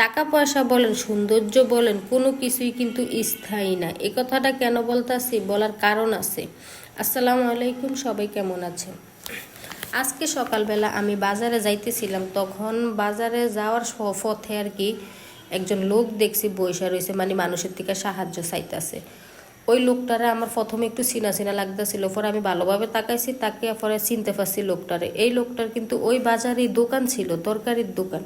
টাকা পয়সা বলেন, সৌন্দর্য বলেন, কোনো কিছুই কিন্তু স্থায়ী না। এ কথাটা কেন বলতাছি বলার কারণ আছে। আসসালামু আলাইকুম, সবাই কেমন আছেন? আজকে সকালবেলা আমি বাজারে যাইতেছিলাম, তখন বাজারে যাওয়ার পথে আর কি একজন লোক দেখছি বৈশা রয়েছে মানে মানুষের থেকে সাহায্য চাইতেছে। ওই লোকটারে আমার প্রথমে একটু চিনা চিনা লাগতেছিল, পরে আমি ভালোভাবে তাকাইছি তাকে পরে চিনতে পারছি লোকটারে। এই লোকটার কিন্তু ওই বাজারে দোকান ছিল, তরকারির দোকান।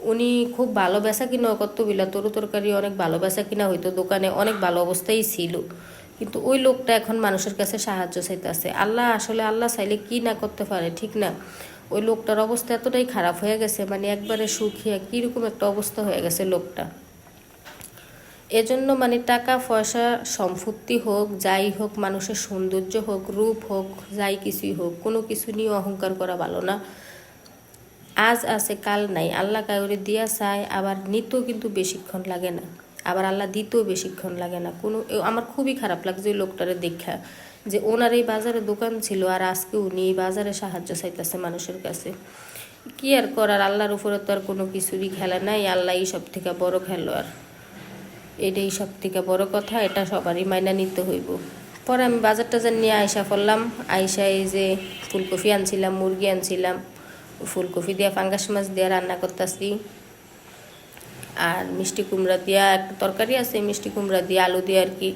উনি খুব ভালো কিনা করতো, বিলা তরু তরকারি অনেক ভালো বেচা কিনা হইতো, দোকানে অনেক ভালো অবস্থায় ছিল। কিন্তু ওই লোকটা এখন মানুষের কাছে সাহায্য চাইতেছে। আল্লাহ আসলে আল্লাহ চাইলে কি না করতে পারে, ঠিক না? ওই লোকটার অবস্থা এতটাই খারাপ হয়ে গেছে মানে একবারে সুখিয়া কীরকম একটা অবস্থা হয়ে গেছে লোকটা। এজন্য মানে টাকা, পয়সা, সম্পত্তি হোক, যাই হোক, মানুষের সৌন্দর্য হোক, রূপ হোক, যাই কিছুই হোক, কোনো কিছু নিয়ে অহংকার করা ভালো না। আজ আছে, কাল নাই। আল্লাহ কাউরে দিয়া চায়, আবার নিতেও কিন্তু বেশিক্ষণ লাগে না। আবার আল্লাহ দিতেও বেশিক্ষণ লাগে না। কোনো আমার খুবই খারাপ লাগছে ওই লোকটারে দেখা, যে ওনার এই বাজারে দোকান ছিল আর আজকে উনি এই বাজারে সাহায্য চাইতেছে মানুষের কাছে। কি আর করার? আল্লাহর উপরে তো আর কোনো কিছুরই খেলা নাই। আল্লাহ সব থেকে বড় খেলোয়াড়। এটাই সব থেকে বড় কথা, এটা সবারই মাইনা নিতে হইব। পরে আমি বাজার টাজার নিয়ে আয়সা করলাম আয়সা এই যে ফুলকপি আনছিলাম, মুরগি আনছিলাম। ফুলকপি দিয়ে ফাঙ্গাস মাছ দিয়ে রান্না করতেছি। আর মিষ্টি কুমড়া দিয়া একটা তরকারি আছে, মিষ্টি কুমড়া দিয়ে আলু দিয়ে আর কি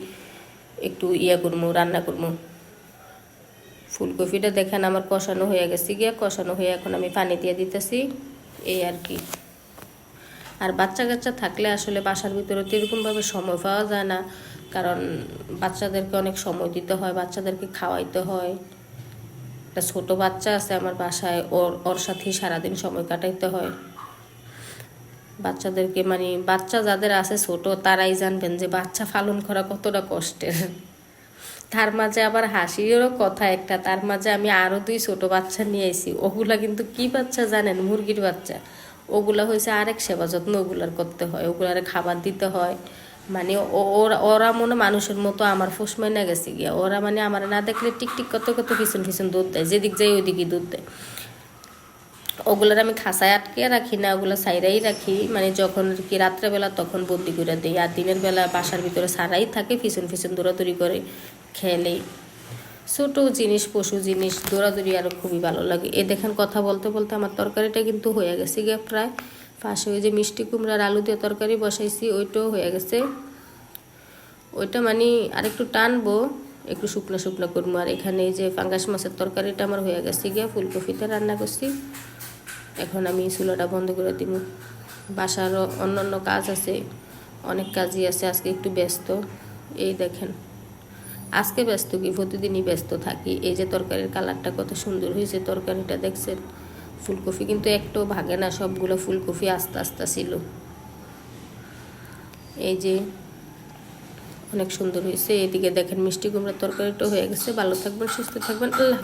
একটু ইয়া করব রান্না করব ফুলকপিটা দেখেন আমার কষানো হয়ে গেছে গিয়া, কষানো হয়ে এখন আমি পানি দিয়ে দিতেছি, এই আর কি। আর বাচ্চা কাচ্চা থাকলে আসলে বাসার ভিতরে তো এরকমভাবে সময় পাওয়া যায় না, কারণ বাচ্চাদেরকে অনেক সময় দিতে হয়, বাচ্চাদেরকে খাওয়াইতে হয়। একটা ছোট বাচ্চা আছে আমার বাসায়, ওর ওর সাথেই সারাদিন সময় কাটাইতে হয়। বাচ্চাদেরকে মানে বাচ্চা যাদের আছে ছোট, তারাই জানবেন যে বাচ্চা পালন করা কতটা কষ্টের। তার মাঝে আবার হাসিরও কথা একটা, তার মাঝে আমি আরও দুই ছোট বাচ্চা নিয়ে আইছি, ওগুলা কিন্তু কি বাচ্চা জানেন? মুরগির বাচ্চা। ওগুলা হয়েছে আরেক সেবা যত্ন, ওগুলার করতে হয়, ওগুলার খাবার দিতে হয়। মানে ওরা ওরা মনে মানুষের মতো আমার ফুসমাই না গেছে গিয়া। ওরা মানে আমার না দেখলে টিকটিক কত কত পিছন পিছন দুধ দেয়, যেদিক যাই ওইদিকে দুধ দেয়। ওগুলোর আমি খাসায় আটকে রাখি না, ওগুলো সাইরাই রাখি। মানে যখন কি রাত্রেবেলা তখন বন্দি করে দিই, আর দিনের বেলা বাসার ভিতরে সারাই থাকে, পিছন পিছন দৌড়াদৌড়ি করে, খেলেই। ছোট জিনিস, পশু জিনিস, দৌড়াদৌড়ি আরও খুবই ভালো লাগে। এ দেখেন কথা বলতে বলতে আমার তরকারিটা কিন্তু হয়ে গেছে গিয়ে প্রায় পাশে ওই যে মিষ্টি কুমড়ার আলু দিয়ে তরকারি বসাইছি, ওইটাও হয়ে গেছে। ওইটা মানে আরেকটু টানবো, একটু শুকনো শুকনো করব। আর এখানে এই যে ফাঙ্গাস মাছের তরকারিটা আমার হয়ে গেছে গিয়ে, ফুলকপিতে রান্না করছি। এখন আমি চুলাটা বন্ধ করে দিব। বাসারও অন্য অন্য কাজ আছে, অনেক কাজই আছে, আজকে একটু ব্যস্ত। এই দেখেন, আজকে ব্যস্ত কি, প্রতিদিনই ব্যস্ত থাকি। এই যে তরকারির কালারটা কত সুন্দর হয়েছে তরকারিটা, দেখছেন? ফুলকপি, কিন্তু একটাও ভাগে না, সবগুলো ফুলকপি আস্তে আস্তে ছিল। এই যে অনেক সুন্দর হয়েছে। এদিকে দেখেন মিষ্টি কুমড়ার তরকারিটা হয়ে গেছে। ভালো থাকবেন, সুস্থ থাকবেন। আল্লাহ